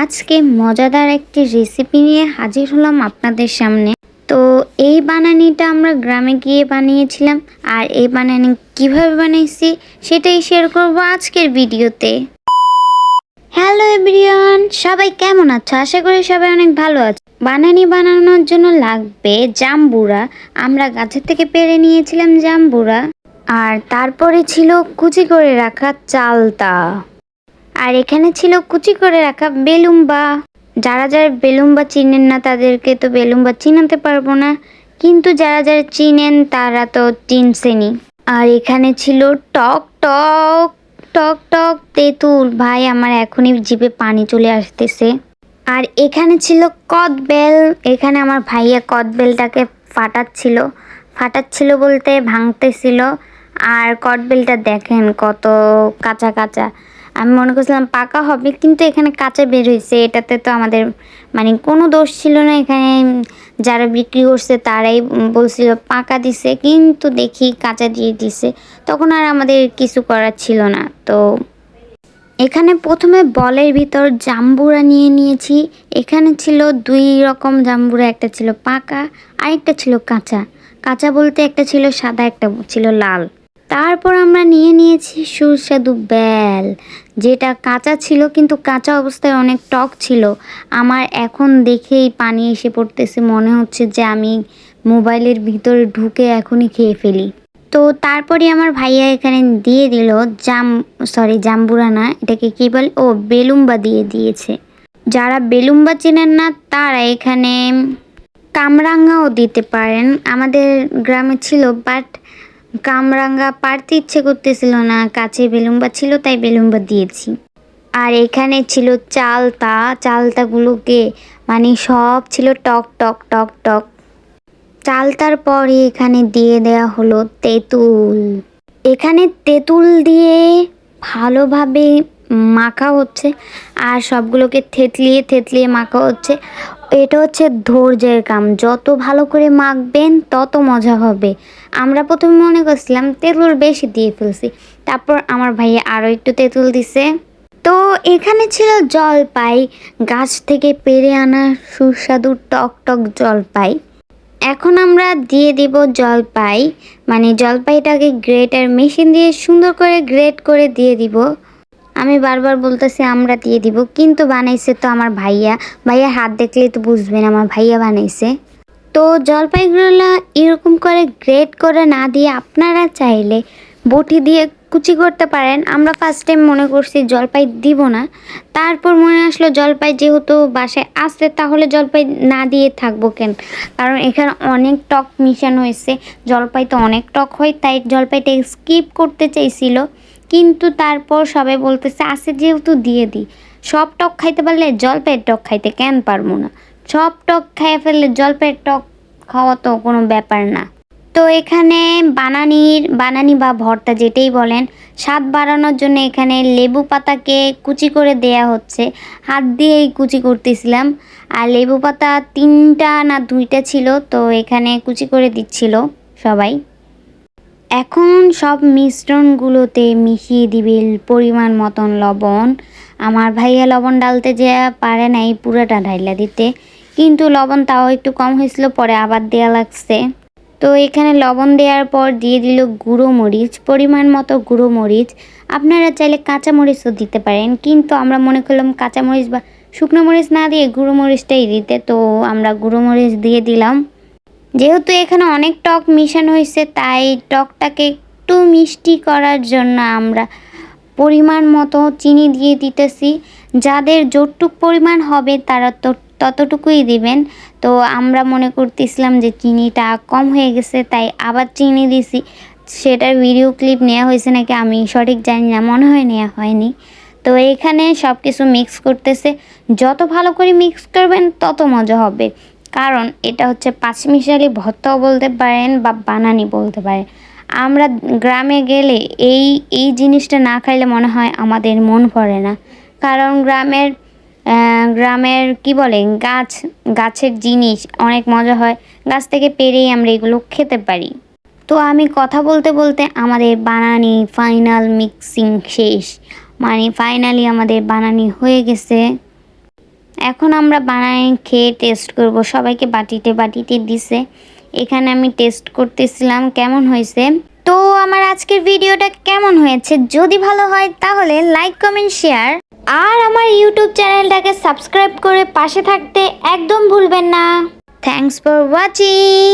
আজকে মজাদার একটি রেসিপি নিয়ে হাজির হলাম আপনাদের সামনে। তো এই বানানিটা আমরা গ্রামে গিয়ে বানিয়েছিলাম, আর এই বানানি কীভাবে বানাইছি সেটাই শেয়ার করব আজকের ভিডিওতে। হ্যালো এভরিওয়ান সবাই কেমন আছো? আশা করি সবাই অনেক ভালো আছে। বানানি বানানোর জন্য লাগবে জাম্বুরা। আমরা গাছের থেকে পেরে নিয়েছিলাম জাম্বুরা। আর তারপরে ছিল কুচি করে রাখা চালতা। আর এখানে ছিল কুচি করে রাখা বেলুম্বা। যারা যারা বেলুম্বা চিনেন না, তাদেরকে তো বেলুম্বা চিনাতে পারব না। কিন্তু যারা যারা চিনেন, তারা তো চিনছেনি আর এখানে ছিল টক টক টক টক তেঁতুল। ভাই, আমার এখনই জিভে পানি চলে আসতেছে। আর এখানে ছিল কদবেল। এখানে আমার ভাইয়া কদবেলটাকে ফাটাচ্ছিল। ফাটাচ্ছিল বলতে ভাঙতেছিল। আর কদবেলটা দেখেন কত কাঁচা কাঁচা। আমি মনে করছিলাম পাকা হবে, কিন্তু এখানে কাঁচা বের হয়েছে। এটাতে তো আমাদের মানে কোনো দোষ ছিল না এখানে। যারা বিক্রি করছে তারাই বলছিল পাকা দিছে, কিন্তু দেখি কাঁচা দিয়ে দিছে। তখন আর আমাদের কিছু করার ছিল না। তো এখানে প্রথমে বলের ভিতর জাম্বুরা নিয়ে নিয়েছি। এখানে ছিল দুই রকম জাম্বুরা, একটা ছিল পাকা আরেকটা ছিল কাঁচা। কাঁচা বলতে একটা ছিল সাদা, একটা ছিল লাল। তারপর আমরা নিয়ে নিয়েছি সুস্বাদু বেল, যেটা কাঁচা ছিল কিন্তু কাঁচা অবস্থায় অনেক টক ছিল। আমার এখন দেখেই পানি এসে পড়তেছে, মনে হচ্ছে যে আমি মোবাইলের ভিতরে ঢুকে এখনই খেয়ে ফেলি। তো তারপরে আমার ভাইয়া এখানে দিয়ে দিল জাম সরি জাম্বুরা না এটাকে কী বলে? ও, বেলুম্বা দিয়ে দিয়েছে। যারা বেলুম্বা চেনেন না, তারা এখানে কামরাঙ্গাও দিতে পারেন। আমাদের গ্রামে ছিল বাট কামরাঙ্গা পারতে ইচ্ছে করতেছিল না, কাছে বেলুম্বা ছিল তাই বেলুম্বা দিয়েছি। আর এখানে ছিল চালতা, চালতাগুলোকে মানে সব ছিল টক টক টক টক। চালতার পরে এখানে দিয়ে দেয়া হলো তেঁতুল। এখানে তেঁতুল দিয়ে ভালোভাবে মাখা হচ্ছে, আর সবগুলোকে থেতলিয়ে থেতলিয়ে মাখা হচ্ছে। এটা হচ্ছে ধৈর্যের কাম। যত ভালো করে মাখবেন, তত মজা হবে। আমরা প্রথমে মনে করছিলাম তেঁতুল বেশি দিয়ে ফেলছি। তারপর আমার ভাইয়া আরও একটু তেঁতুল দিছে। তো এখানে ছিল জলপাই। গাছ থেকে পেরে আনা সুস্বাদু টক টক জলপাই। এখন আমরা দিয়ে দিব জলপাই। মানে জলপাইটাকে গ্রেটার মেশিন দিয়ে সুন্দর করে গ্রেট করে দিয়ে দিব। আমি বারবার বলতেছি, আমরা দিয়ে দিব। কিন্তু বানাইছে তো আমার ভাইয়া। ভাইয়া হাত দেখলেই তো বুঝবেন, আমার ভাইয়া বানাইছে। তো জলপাইগুলো এরকম করে গ্রেট করে না দিয়ে আপনারা চাইলে বটি দিয়ে কুচি করতে পারেন। আমরা ফার্স্ট টাইম মনে করছি জলপাই দিব না। তারপর মনে আসলো জলপাই যেহেতু বাসায় আসছে তাহলে জলপাই না দিয়ে থাকব কেন? কারণ এখানে অনেক টক মিশানো হয়েছে। জলপাই তো অনেক টক হয়, তাই জলপাইটা স্কিপ করতে চাইছিল। কিন্তু তারপর সবাই বলতেছে আছে যেহেতু দিয়ে দিই। সব টক খাইতে পারলে জলপাইয়ের টক খাইতে কেন পারব না? সব টক খাইয়ে ফেললে জলপাইয়ের টক খাওয়া তো কোনো ব্যাপার না। তো এখানে বানানির, বানানি বা ভর্তা যেটাই বলেন, স্বাদ বাড়ানোর জন্য এখানে লেবু পাতাকে কুচি করে দেয়া হচ্ছে। হাত দিয়েই কুচি করতেছিলাম। আর লেবু পাতা তিনটা না দুইটা ছিল, তো এখানে কুচি করে দিচ্ছিল সবাই। এখন সব মিশ্রণগুলোতে মিশিয়ে দিবে পরিমাণ মতন লবণ। আমার ভাইয়া লবণ ডালতে যে পারে নাই পুরোটা ঢাইলা দিতে। কিন্তু লবণ তাও একটু কম হয়েছিল, পরে আবার দেয়া লাগছে। তো এখানে লবণ দেওয়ার পর দিয়ে দিল গুঁড়ো মরিচ, পরিমাণ মতো গুঁড়ো মরিচ। আপনারা চাইলে কাঁচা মরিচও দিতে পারেন, কিন্তু আমরা মনে করলাম কাঁচা মরিচ বা শুকনো মরিচ না দিয়ে গুঁড়ো মরিচটাই দিতে। তো আমরা গুঁড়ো মরিচ দিয়ে দিলাম। যেহেতু এখানে অনেক টক মিশানো হয়েছে, তাই টকটাকে একটু মিষ্টি করার জন্য আমরা পরিমাণ মতো চিনি দিয়ে দিতেছি। যাদের যতটুক পরিমাণ হবে, তারা তো ততটুকুই দিবেন। তো আমরা মনে করতেছিলাম যে চিনিটা কম হয়ে গেছে, তাই আবার চিনি দিছি। সেটার ভিডিও ক্লিপ নেওয়া হয়েছে নাকি আমি সঠিক জানি না, মনে হয় নেওয়া হয়নি। তো এখানে সব কিছু মিক্স করতেছে। যত ভালো করে মিক্স করবেন, তত মজা হবে। কারণ এটা হচ্ছে পাঁচমিশালি ভর্তাও বলতে পারেন বা বানানি বলতে পারেন। আমরা গ্রামে গেলে এই এই জিনিসটা না খাইলে মনে হয় আমাদের মন ভরে না। কারণ গ্রামের গ্রামের কি বলে, গাছ, গাছের জিনিস অনেক মজা হয়। গাছ থেকে পেরেই আমরা এগুলো খেতে পারি। তো আমি কথা বলতে বলতে আমাদের বানানি ফাইনাল মিক্সিং শেষ। মানে ফাইনালি আমাদের বানানি হয়ে গেছে। এখন আমরা বানাই, খেয়ে টেস্ট করব। সবাইকে বাটিতে বাটিতে দিছে। এখানে আমি টেস্ট করতেছিলাম, কেমন হয়েছে? তো আমার আজকের ভিডিওটা কেমন হয়েছে? যদি ভালো হয়, তাহলে লাইক কমেন্ট শেয়ার আর আমার ইউটিউব চ্যানেলটাকে সাবস্ক্রাইব করে পাশে থাকতে একদম ভুলবেন না। Thanks for watching